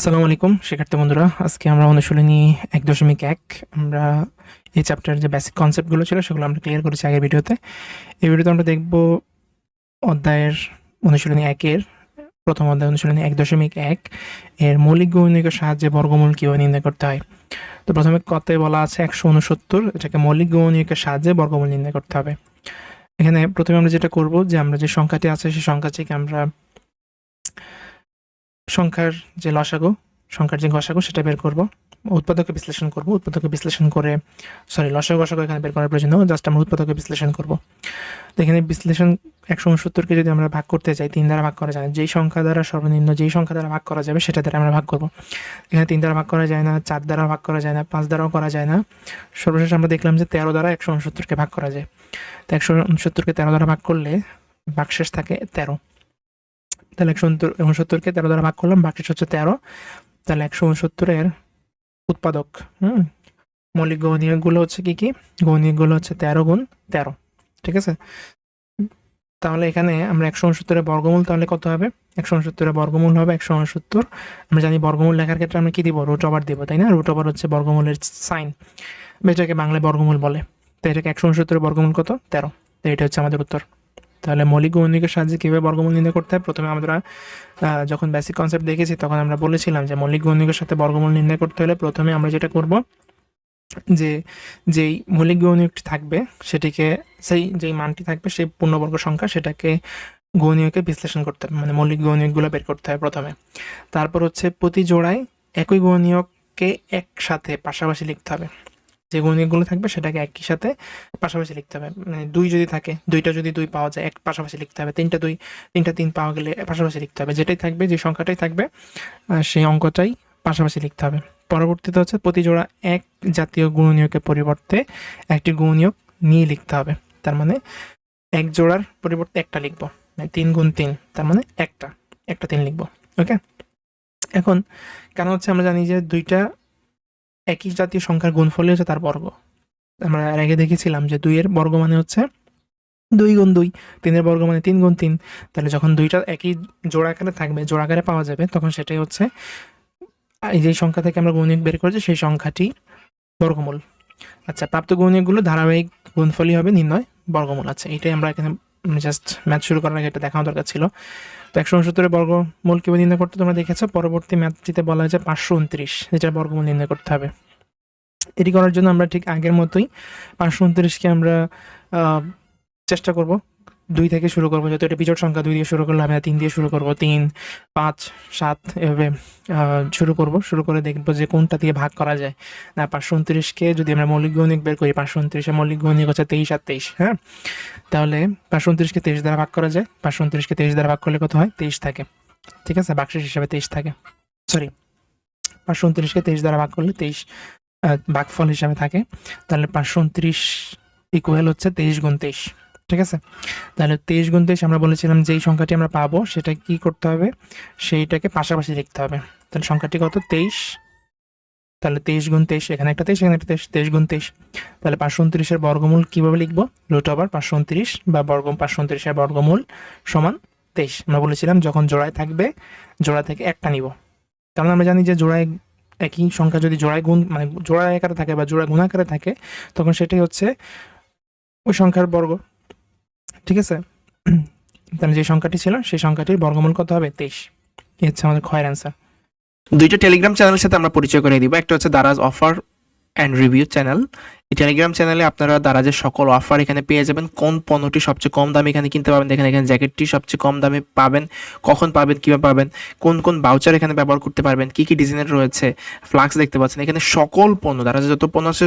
আসসালামু আলাইকুম, শিক্ষার্থী বন্ধুরা। আজকে আমরা অনুশীলনী এক দশমিক এক। আমরা এই চ্যাপ্টারের যে বেসিক কনসেপ্টগুলো ছিল, সেগুলো আমরা ক্লিয়ার করেছি আগের ভিডিওতে। এই ভিডিওতে আমরা দেখব অধ্যায়ের অনুশীলনী একের, প্রথম অধ্যায় অনুশীলনী এক দশমিক এক। এর মৌলিক গৌণিকের সাহায্যে বর্গমূল কীভাবে নির্ণয় করতে হয়? তো প্রথমে কতে বলা আছে একশো উনসত্তর, এটাকে মৌলিক গৌণিকের সাহায্যে বর্গমূল নির্ণয় করতে হবে। এখানে প্রথমে আমরা যেটা করব, যে আমরা যে সংখ্যাটি আছে, সেই সংখ্যাটিকে আমরা সংখ্যার যে লসাগু, সংখ্যার যে গসাগু সেটা বের করব। উৎপাদকে বিশ্লেষণ করব। উৎপাদকে বিশ্লেষণ করে সরি লসাগু গসাগু এখানে বের করার প্রয়োজন জাস্ট আমরা উৎপাদকে বিশ্লেষণ করব। তো এখানে বিশ্লেষণ একশো উনসত্তরকে যদি আমরা ভাগ করতে চাই তিন দ্বারা ভাগ করা যায় যেই সংখ্যা দ্বারা সর্বনিম্ন, যেই সংখ্যা দ্বারা ভাগ করা যাবে, সেটা দ্বারা আমরা ভাগ করব। এখানে তিন দ্বারা ভাগ করা যায় না, চার দ্বারা ভাগ করা যায় না, পাঁচ দ্বারাও করা যায় না। সর্বশেষ আমরা দেখলাম যে তেরো দ্বারা একশো উনসত্তরকে ভাগ করা যায়। তো একশো উনসত্তরকে তেরো দ্বারা ভাগ করলে ভাগশেষ থাকে তেরো। তাহলে একশো উনসত্তরকে তেরো দ্বারা ভাগ করলাম, বাকি হচ্ছে তেরো। তাহলে একশো উনসত্তরের উৎপাদক, হুম? মৌলিক গৌণীয়কগুলো হচ্ছে কি কি? গৌণীয়কগুলো হচ্ছে তেরো গুণ তেরো, ঠিক আছে? তাহলে এখানে আমরা একশো উনসত্তরের বর্গমূল, তাহলে কত হবে? একশো উনসত্তরের বর্গমূল হবে একশো উনসত্তর। আমরা জানি বর্গমূল লেখার ক্ষেত্রে আমরা কি দিব? রুট ওভার দিব, তাই না? রুট ওভার হচ্ছে বর্গমূলের সাইন এটাকে বাংলায় বর্গমূল বলে। তো এটাকে একশো উনসত্তরের বর্গমূল কত? তেরো। তো এটা হচ্ছে আমাদের উত্তর। তাহলে মৌলিক গৌণিকের সাহায্যে কীভাবে বর্গমূল নির্ণয় করতে হয়? প্রথমে আমরা যখন বেসিক কনসেপ্ট দেখেছি, তখন আমরা বলেছিলাম যে মৌলিক গৌণিকের সাথে বর্গমূল নির্ণয় করতে হলে প্রথমে আমরা যেটা করব, যে যেই মৌলিক গৌণিকটি থাকবে, সেটিকে সেই যেই মানটি থাকবে, সেই পূর্ণবর্গ সংখ্যা, সেটাকে গৌণীয়কে বিশ্লেষণ করতে হবে মানে মৌলিক গৌণিকগুলো বের করতে হবে প্রথমে। তারপর হচ্ছে প্রতি জোড়ায় একই গৌণীয়ককে একসাথে পাশাপাশি লিখতে হবে। যে গৌণিকগুলো থাকবে সেটাকে একই সাথে পাশাপাশি লিখতে হবে। মানে দুই যদি থাকে, দুইটা যদি দুই পাওয়া যায়, এক পাশাপাশি লিখতে হবে। তিনটা দুই, তিনটা তিন পাওয়া গেলে পাশাপাশি লিখতে হবে। যেটাই থাকবে, যে সংখ্যাটাই থাকবে সেই অঙ্কটাই পাশাপাশি লিখতে হবে। পরবর্তীতে হচ্ছে প্রতি জোড়া এক জাতীয় গুণনীয়কের পরিবর্তে একটি গুণনীয়ক নিয়ে লিখতে হবে। তার মানে এক জোড়ার পরিবর্তে একটা লিখব। মানে তিন গুণ তিন, তার মানে একটা একটা তিন লিখব। ওকে? এখন কেন হচ্ছে আমরা জানি যে দুইটা একই জাতীয় সংখ্যার গুণফলই হচ্ছে তার বর্গ। আমরা এর আগে দেখেছিলাম যে দুইয়ের বর্গ মানে হচ্ছে দুই গুণ দুই। তিনের বর্গ মানে তিন গুণ তিন। তাহলে যখন দুইটা একই জোড়া আকারে থাকবে, জোড়া আকারে পাওয়া যাবে, তখন সেটাই হচ্ছে এই যে সংখ্যা থেকে আমরা গৌণিক বের করেছি, সেই সংখ্যাটি বর্গমূল। আচ্ছা প্রাপ্ত গৌণিকগুলো ধারাবাহিক গুণফলই হবে, নির্ণয় বর্গমূল। আচ্ছা এটাই আমরা এখানে জাস্ট ম্যাচ শুরু করার আগে এটা দেখানো দরকার ছিল। তো একশো উনসত্তরের বর্গমূল কীভাবে নির্ণয় করতে তোমরা দেখেছ, পরবর্তী ম্যাথটিতে বলা হয়েছে পাঁচশো উনত্রিশ, যেটা বর্গমূল নির্ণয় করতে হবে। এটি করার জন্য আমরা ঠিক আগের মতোই পাঁচশো উনত্রিশকে আমরা চেষ্টা করব। দুই থেকে শুরু করব, যেহেতু এটা বিজোড় সংখ্যা, দুই দিয়ে শুরু করলে আমরা তিন দিয়ে শুরু করব, তিন, পাঁচ, সাত, এভাবে শুরু করব। শুরু করে দেখব যে কোনটা দিয়ে ভাগ করা যায়। না, পাঁচশো উনত্রিশকে যদি আমরা মৌলিক গৌণিক বের করি, পাঁচশো উনত্রিশে মৌলিক গৌণিক হচ্ছে তেইশ আর তেইশ হ্যাঁ? তাহলে পাঁচশো উনত্রিশকে তেইশ দ্বারা ভাগ করা যায়। পাঁচশো উনত্রিশকে তেইশ দ্বারা ভাগ করলে কত হয়? তেইশ থাকে। ঠিক আছে? বাক্সের হিসাবে তেইশ থাকে। সরি পাঁচশো উনত্রিশকে তেইশ দ্বারা ভাগ করলে তেইশ ভাগফল হিসাবে থাকে। তাহলে পাঁচশো উনত্রিশ ইকুয়াল হচ্ছে তেইশ গুণ তেইশ। ঠিক আছে? তাহলে তেইশ গুণ তেইশ আমরা বলেছিলাম যেই সংখ্যাটি আমরা পাবো, সেটা কি করতে হবে? সেইটাকে পাশাপাশি লিখতে হবে। তাহলে সংখ্যাটি কত? তেইশ। তাহলে তেইশ গুণ তেইশ, এখানে একটা তেইশ, এখানে একটা তেইশ তেইশ গুণ তেইশ। তাহলে পাঁচশো উনত্রিশের বর্গমূল কীভাবে লিখব? রুট ওভার পাঁচশো উনত্রিশ বা বর্গ পাঁচশো উনত্রিশের বর্গমূল সমান তেইশ। আমরা বলেছিলাম যখন জোড়ায় থাকবে, জোড়া থেকে একটা নিব। কারণ আমরা জানি যে জোড়ায় একই সংখ্যা যদি জোড়ায় গুণ মানে জোড়া আকারে থাকে বা জোড়া গুণ আকারে থাকে, তখন সেটাই হচ্ছে ওই সংখ্যার বর্গ। ঠিক আছে? তাহলে যে সংখ্যাটি ছিল, সেই সংখ্যাটির বর্গমূল কত হবে? তেইশ। এই হচ্ছে আমাদের ক্ষয়ের অ্যান্সার দুইটা টেলিগ্রাম চ্যানেলের সাথে আমরা পরিচয় করে দিব। একটা হচ্ছে Daraz offer and review channel এই টেলিগ্রাম চ্যানেলে আপনারা দারাজের সকল অফার এখানে পেয়ে যাবেন। কোন পণ্যটি সবচেয়ে কম দামে এখানে কিনতে পাবেন? দেখেন, এখানে জ্যাকেটটি সবচেয়ে কম দামে পাবেন। কখন পাবেন, কীভাবে পাবেন? কোন কোন বাউচার এখানে ব্যবহার করতে পারবেন? কী কী ডিজাইনের রয়েছে? ফ্লাক্স দেখতে পাচ্ছেন। এখানে সকল পণ্য, দারাজের যত পণ্য আছে